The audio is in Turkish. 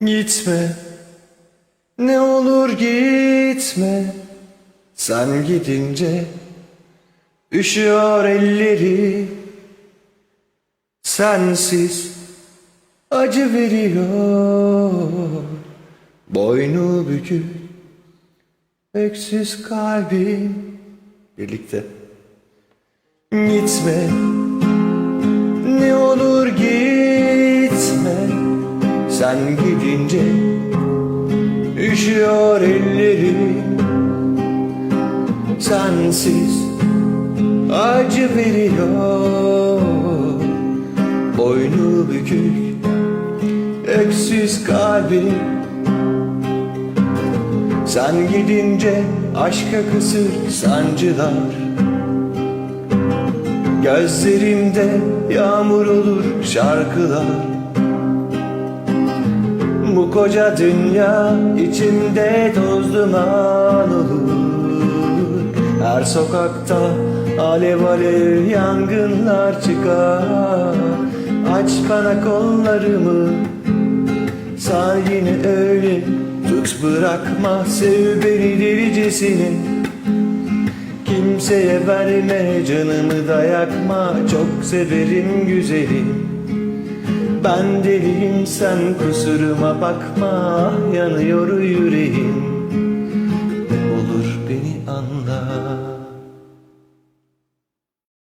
Gitme. Ne olur gitme. Sen gidince Üşüyor elleri. Sensiz Acı veriyor. Boynu bükük Öksüz kalbim. Birlikte. Gitme Sen gidince Üşüyor ellerim. Sensiz Acı veriyor. Boynu bükük Öksüz kalbim. Sen gidince aşka kısır sancılar. Gözlerimde yağmur olur şarkılar Koca dünya içimde toz duman olur. Her sokakta alev alev yangınlar çıkar. Aç bana kollarımı Sar yine öyle. Tut bırakma sev beni delicesine Kimseye verme canımı da yakma. Çok severim güzeli Ben deliyim sen kusuruma bakma Yanıyor yüreğim. Olur beni anla